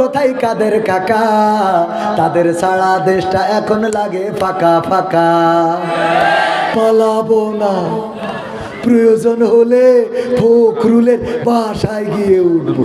কোথায় কাদের কাকা? তাদের সারা দেশটা এখন লাগে ফাঁকা ফাঁকা। পালাবো না। প্রয়োজন হলে ফখরুলের বাসায় গিয়ে উঠবো।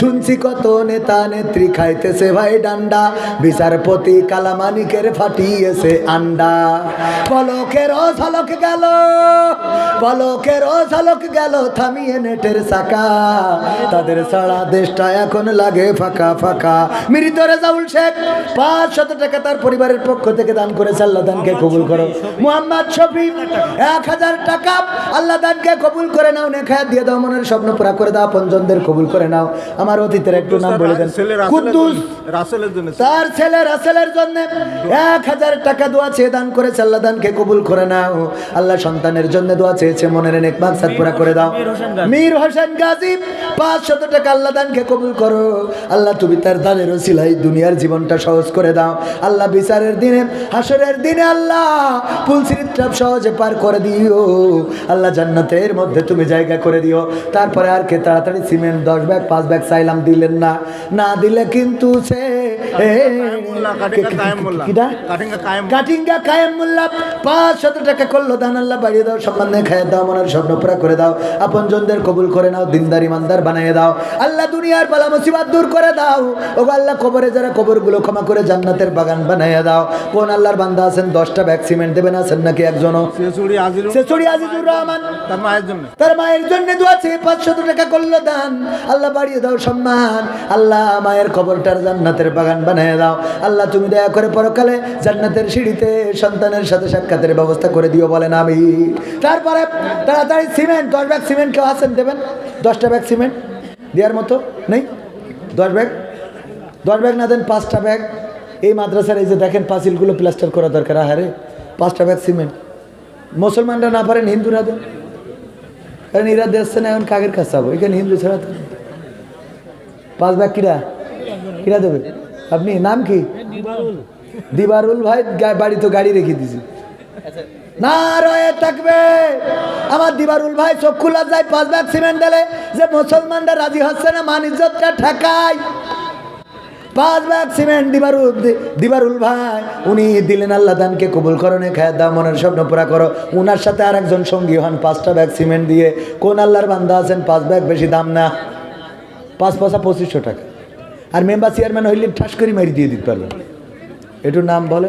শুনছি কত নেতা নেত্রী খাইতেছে ভাই ডান্ডা। বিচারপতি কালামানিকের ফাটিয়েছে আন্ডা। পলকের ঝলক গেল, পলকের ঝলক গেল থামিয়ে নেটের চাকা। তাদের সারা দেশটা এখন লাগে ফাঁকা ফাঁকা। মৃত রেজাউল শেখ, পাঁচ শত টাকা তার পরিবারের পক্ষ থেকে দান করেছে, আল্লাহ দানকে কবুল করো। মোহাম্মদ শফি এক হাজার টাকা আল্লাহ দানকে কবুল করে নাও, নেখায় দিয়ে দাও, মনের স্বপ্ন পুরা করে দাও পঞ্জনদের কবুল করে নাও। আমার অতীতের একটু নাম বলে দেন। কুদ্দুস তার ছেলে রাসেলের জন্য এক হাজার টাকা দোয়া চেয়ে দান করেছে আল্লাহ দানকে কবুল করে নাও। আল্লাহ সন্তানের জন্য দোয়া চেয়েছে মনের নেক মাকসাদ পুরা করে দাও। মীর হোসেন গাজী। পাঁচ শত টাকা আল্লাহ দানকে কবুল করো। আল্লাহ তুমি তার দানের ওসিলাই দুনিয়ার জীবনটা সহজ করে দাও। আল্লাহ বিচারের দিনে হাসরের দিনে আল্লাহ পুলসির ট্রাপ সহজে পার করে দিও। আল্লাহ জান্নাতের মধ্যে তুমি জায়গা করে দিও। তারপরে আর কে তাড়াতাড়ি সিমেন্ট দশ ব্যাগ পাঁচ ব্যাগ চাইলাম দিলেন না না দিলে কিন্তু সে কাটিঙ্গা কায়েম মোল্লা। কিটা? কাটিঙ্গা কায়েম কাটিঙ্গা কায়েম মোল্লা পাঁচ শত টাকা করল দান আল্লাহ বাড়িয়ে দাও সম্মানে খাইয়ে দাও মনের স্বপ্ন পুরা করে দাও আপন জনদের কবুল করে নাও দিনদার ইমানদার বানিয়ে দাও। আল্লাহ দুনিয়ার বালা মুসিবাত দূর করে দাও। ও আল্লাহ কবরে যারা কবরগুলো ক্ষমা করে জান্নাতের বাগান বানিয়ে দাও। কোন আল্লাহর বান্দা আছেন দশটা ব্যাগ সিমেন্ট দেবেন আছেন নাকি একজনও? আজিজুর রহমান। তার মায়ের জন্য। তার মায়ের জন্য দোয়া চেয়ে পাঁচশত টাকা করল দান। আল্লাহ বাড়িয়ে দাও সম্মান। আল্লাহ মায়ের কবরটার জান্নাতের বাগান বানিয়ে দাও। আল্লাহ তুমি দয়া করে পরকালে জান্নাতের সিঁড়িতে সন্তানের সাথে সাক্ষাতের ব্যবস্থা করে দিও বলেন আমি। তারপরে তাড়াতাড়ি সিমেন্ট, দশ ব্যাগ সিমেন্ট কেউ আছেন দেবেন? দশটা ব্যাগ সিমেন্ট দেওয়ার মতো নেই? দশ ব্যাগ? দশ ব্যাগ না দেন পাঁচটা ব্যাগ। এই মাদ্রাসার এই যে দেখেন পাঁচিলগুলো প্লাস্টার করা দরকার আহারে পাঁচটা ব্যাগ সিমেন্ট। মুসলমানরা না পারেন হিন্দুরা দেন? কারণ এরা দেখছে না, এখন কাকের কাছে যাব? এখানে হিন্দু ছাড়া। পাঁচ ব্যাগ কিরা? কিরা দেবে? আপনি, নাম কি? দিবারুল ভাই বাড়ি তো গাড়ি রেখে দিছি না থাকবে। আমার দিবারুল ভাই যায়, পাঁচ সিমেন্ট যে মুসলমানরা রাজি হচ্ছে না পাঁচ ব্যাগ সিমেন্ট দিবারুল ভাই, উনি দিলেন কবুল করনে খায় মনের স্বপ্ন পুরা করো। উনার সাথে আর একজন সঙ্গী হন, পাঁচটা ব্যাগ সিমেন্ট দিয়ে। কোন আল্লাহর বান্দা আছেন, পাঁচ ব্যাগ বেশি দাম না। পাঁচ পয়সা পঁচিশশো টাকা। আর মেম্বার চেয়ারম্যান হইলে ঠাস করে মারি দিয়ে দিতে পারবেন এটুর নাম বলে?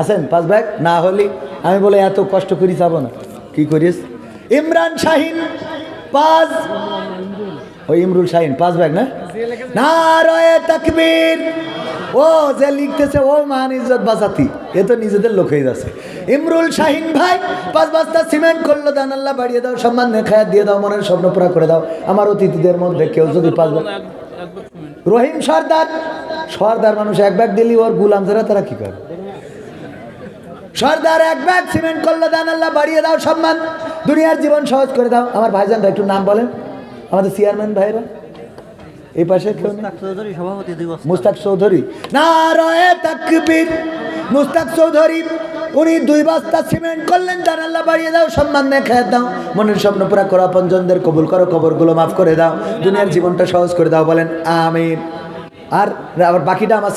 আসেন, পাঁচ ব্যাগ না হলে আমি বলে এত কষ্ট করি যাব না। কি করিস? ইমরান শাহিন, পাঁচ। ওই ইমরুল শাহিন, পাঁচ ব্যাগ না? রয়ে তাকবীর। ও যে লিখতেছে ও মান ইজ্জত বাঁচাতি। এ তো নিজেদের লোক হয়ে যাচ্ছে। ইমরুল শাহিন ভাই পাঁচ বস্তা সিমেন্ট করল দান আল্লাহ বাড়িয়ে দাও সম্মান খায়া দিয়ে দাও মনের স্বপ্ন পুরা করে দাও। আমার অতিথিদের মধ্যে কেউ যদি পাঁচ রহিম সর্দার সর্দার মানুষ এক ব্যাগ দিলি ওর গুলাম যারা তারা কি করে? সর্দার এক ব্যাগ সিমেন্ট করল দান আল্লাহ বাড়িয়ে দাও সম্মান। দুনিয়ার জীবন সহজ করে দাও। আমার ভাইজানরা একটু নাম বলেন। আমাদের চেয়ারম্যান ভাইরা এই পাশে কেউ? চৌধুরী সভাপতি মুস্তাক চৌধুরী। না রয়ে তাকবীর। মুস্তাক চৌধুরী উনি দুই বস্তা সিমেন্ট করলেন জানাল্লা বাড়িয়ে দাও সম্মান দেখে দাও। মনের স্বপ্ন পুরা করো আপনজনদের কবুল করো কবরগুলো মাফ করে দাও। দুনিয়ার জীবনটা সহজ করে দাও বলেন আমি আর আবার বাকিটা আমার